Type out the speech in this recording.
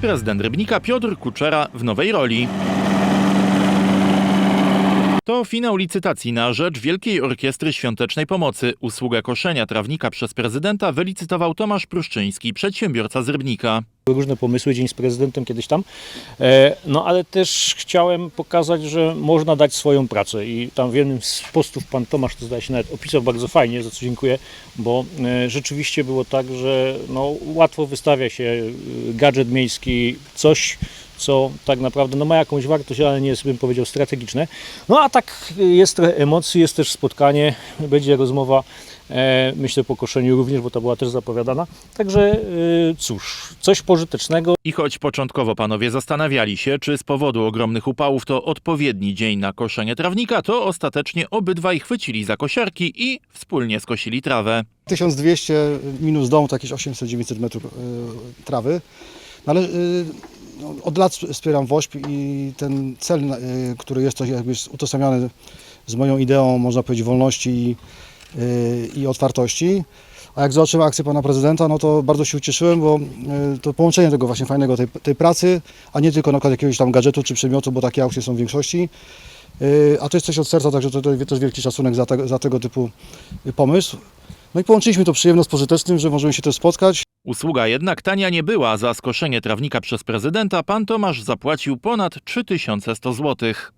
Prezydent Rybnika Piotr Kuczera w nowej roli. To finał licytacji na rzecz Wielkiej Orkiestry Świątecznej Pomocy. Usługę koszenia trawnika przez prezydenta wylicytował Tomasz Pruszczyński, przedsiębiorca z Rybnika. Były różne pomysły, dzień z prezydentem kiedyś tam. E, No ale też chciałem pokazać, że można dać swoją pracę i tam w jednym z postów pan Tomasz to zdaje się nawet opisał bardzo fajnie, za co dziękuję, bo e, rzeczywiście było tak, że no, łatwo wystawia się e, gadżet miejski, coś co tak naprawdę no, ma jakąś wartość, ale nie jest, bym powiedział, strategiczne. No a tak jest trochę emocji, jest też spotkanie, będzie rozmowa, e, myślę po koszeniu również, bo to była też zapowiadana. Także e, cóż, coś pożytecznego. I choć początkowo panowie zastanawiali się, czy z powodu ogromnych upałów to odpowiedni dzień na koszenie trawnika, to ostatecznie obydwaj chwycili za kosiarki i wspólnie skosili trawę. 1200 minus dom to jakieś 800-900 metrów y, trawy. No ale y, no, od lat wspieram WOŚP i ten cel, y, który jest to jakby utożsamiany z moją ideą, można powiedzieć, wolności i, y, i otwartości. A jak zobaczyłem akcję pana prezydenta, no to bardzo się ucieszyłem, bo y, to połączenie tego właśnie fajnego, tej, tej pracy, a nie tylko na przykład jakiegoś tam gadżetu czy przedmiotu, bo takie aukcje są w większości. A to jest coś od serca, także to, to też wielki szacunek za, te, za tego typu pomysł. No i połączyliśmy to przyjemne z pożytecznym, że możemy się też spotkać. Usługa jednak tania nie była. Za skoszenie trawnika przez prezydenta pan Tomasz zapłacił ponad 3100 złotych.